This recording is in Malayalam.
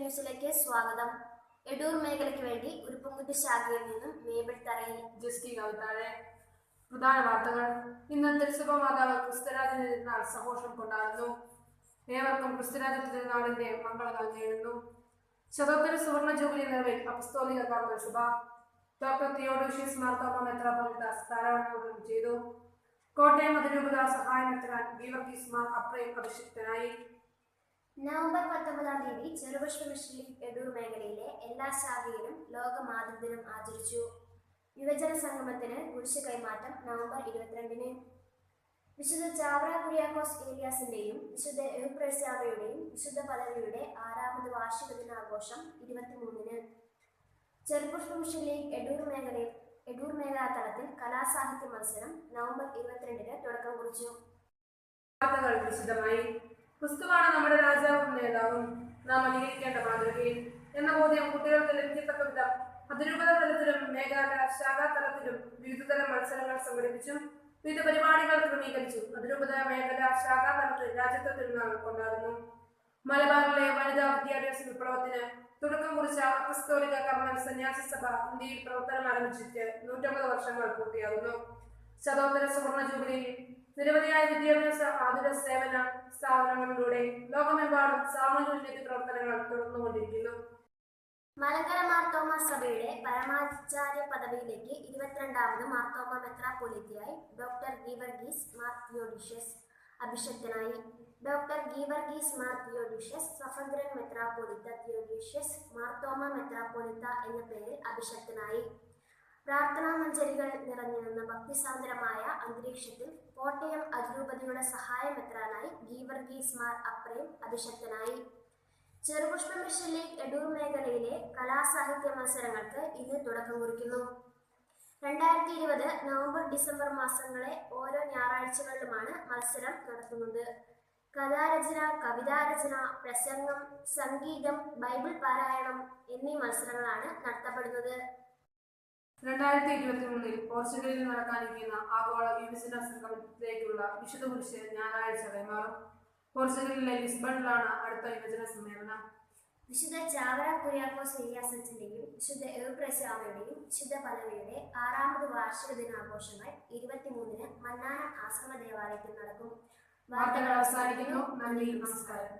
ന്യൂസിലേക്ക് സ്വാഗതം. എടൂർ മേഖലയ്ക്ക് വേണ്ടി ഉരുപ്പുംകുട്ടി ശാഖയിൽ നിന്നും മേബിൾ തറയിൽ ജസ്റ്റി കവിതാഴെ പ്രധാന വാർത്തകൾ. ഇന്ന് തിരുസഭ മാതാവ് ക്രിസ്തുരാജ തിരുനാൾ സഹോഷം കൊണ്ടാടുന്നു. ഏവർക്കും ക്രിസ്തുരാജ തിരുനാളിന്റെ മംഗളങ്ങൾ നേരുന്നു. ശതോത്തര സുവർണ ജൂബിലി നിറവിൽ അപസ്തോലിക കർമ്മ സഭ. ഡോക്ടർ തിയോഡോഷ്യസ് മാർത്തോമ മെത്രാപോലിത്ത സ്ഥാനാരോഹണം ചെയ്തു. കോട്ടയം അതിരൂപത സഹായമെത്രാൻ ഗീവർഗീസ് മാർ അപ്രയം അഭിഷിക്തനായി. നവംബർ പത്തൊമ്പതാം തീയതി ചെറുപുഷ്പ മിഷൻ എടൂർ മേഖലയിലെ എല്ലാ ശാഖയിലും ലോക മാതൃദിനം ആചരിച്ചു. യുവജന സംഗമത്തിന് കുരിശ് കൈമാറ്റം നവംബർ ഇരുപത്തിരണ്ടിന്. വിശുദ്ധ ചാവറ കുര്യാക്കോസ് ഏലിയാസിന്റെയും വിശുദ്ധ എഴുപ്രസ്യാവയുടെയും വിശുദ്ധ പദവിയുടെ ആറാമത് വാർഷിക ദിനാഘോഷം ഇരുപത്തിമൂന്നിന്. ചെറുപുഷ്പ മിഷൻ എടൂർ മേഖലയിൽ എടൂർ മേഖലാ തലത്തിൽ കലാസാഹിത്യ മത്സരം നവംബർ ഇരുപത്തിരണ്ടിന് തുടക്കം കുറിച്ചു. വാർത്തകൾ വിശദമായി. ക്രിസ്തുവാണ് നമ്മുടെ രാജാവും നേതാവും. നാം അനുകരിക്കേണ്ട മാതൃകയിൽ എന്ന ബോധ്യം കുട്ടികൾക്ക് ലഭിക്കത്തക്ക വിധം അതിരൂപത തലത്തിലും മേഘാലയ ശാഖാ തലത്തിലും വിവിധതരം മത്സരങ്ങൾ സംഘടിപ്പിച്ചും വിവിധ പരിപാടികൾ ക്രമീകരിച്ചു അതിരൂപത മേഖല ശാഖാ തലത്തിൽ രാജ്യത്തെ തിരുനാൾ കൊണ്ടാടുന്നു. മലബാറിലെ വനിതാ വിദ്യാഭ്യാസ വിപ്ലവത്തിന് തുടക്കം കുറിച്ച അപ്പസ്തോലിക കർമ്മൻ സന്യാസി സഭ ഇന്ത്യയിൽ പ്രവർത്തനം ആരംഭിച്ചിട്ട് നൂറ്റമ്പത് വർഷങ്ങൾ പൂർത്തിയാകുന്നു. ശതോത്തര സുവർണ ജൂബിലിയിൽ നിരവധിയായ വിദ്യാഭ്യാസ ആതുര സേവന സ്ഥാപനങ്ങളിലൂടെ ലോകമെമ്പാടും സാമൂഹ്യോന്നതി പ്രവർത്തനങ്ങൾ തുടർന്നുകൊണ്ടിരിക്കുന്നു. മലങ്കര മാർത്തോമ സഭയുടെ പരമാചാര്യ പദവിയിലേക്ക് ഇരുപത്തിരണ്ടാമത് മാർത്തോമ മെത്രാപ്പൊലിത്തയായി ഡോക്ടർ ഗീവർഗീസ് മാർ തിയോഡിഷ്യസ് അഭിഷക്തനായി. ഡോക്ടർ ഗീവർഗീസ് മാർ തിയോഡിഷ്യസ് സഫന്ദ്രൻ മെത്രാപ്പൊലിത്ത തിയോഡിഷ്യസ് മാർത്തോമ മെത്രാപൊലിത്ത എന്ന പേരിൽ അഭിഷക്തനായി. പ്രാർത്ഥനാ മഞ്ചരികൾ നിറഞ്ഞിരുന്ന ഭക്തിസാന്ദ്രമായ അന്തരീക്ഷത്തിൽ കോട്ടയം അതിരൂപതയുടെ സഹായമെത്രാനായി ഗീവർഗീസ് മാർ അപ്രേം അഭിഷക്തനായി ചെറുപുഷ്പ മിഷൻ ലീഗ് എടൂർ മേഖലയിലെ കലാസാഹിത്യ മത്സരങ്ങൾക്ക് ഇന്ന് തുടക്കം കുറിക്കുന്നു. രണ്ടായിരത്തി ഇരുപത് നവംബർ ഡിസംബർ മാസങ്ങളെ ഓരോ ഞായറാഴ്ചകളിലുമാണ് മത്സരം നടത്തുന്നത്. കഥാരചന കവിതാരചന പ്രസംഗം സംഗീതം ബൈബിൾ പാരായണം എന്നീ മത്സരങ്ങളാണ് നടത്തപ്പെടുന്നത്. രണ്ടായിരത്തി ഇരുപത്തി മൂന്നിൽ പോർച്ചുഗലിൽ നടക്കാനിരിക്കുന്ന ആഗോള വിഭജന സംഗമത്തിലേക്കുള്ള വിശുദ്ധ കുരിശ് ഞായറാഴ്ച കൈമാറും. പോർച്ചുഗലിലെ ലിസ്ബണിലാണ് അടുത്ത യുവജന സമ്മേളനം. വിശുദ്ധ ചാവറ കുര്യാക്കോസ് ഏലിയാസച്ചന്റെയും വിശുദ്ധ എഴുപ്രസ്യാമയുടെയും വിശുദ്ധ പദവിയുടെ ആറാമത് വാർഷിക ദിനാഘോഷങ്ങൾ ഇരുപത്തിമൂന്നിന് മന്നാനം ആശ്രമ ദേവാലയത്തിൽ നടക്കും. വാർത്തകൾ അവസാനിക്കുന്നു. നന്ദി നമസ്കാരം.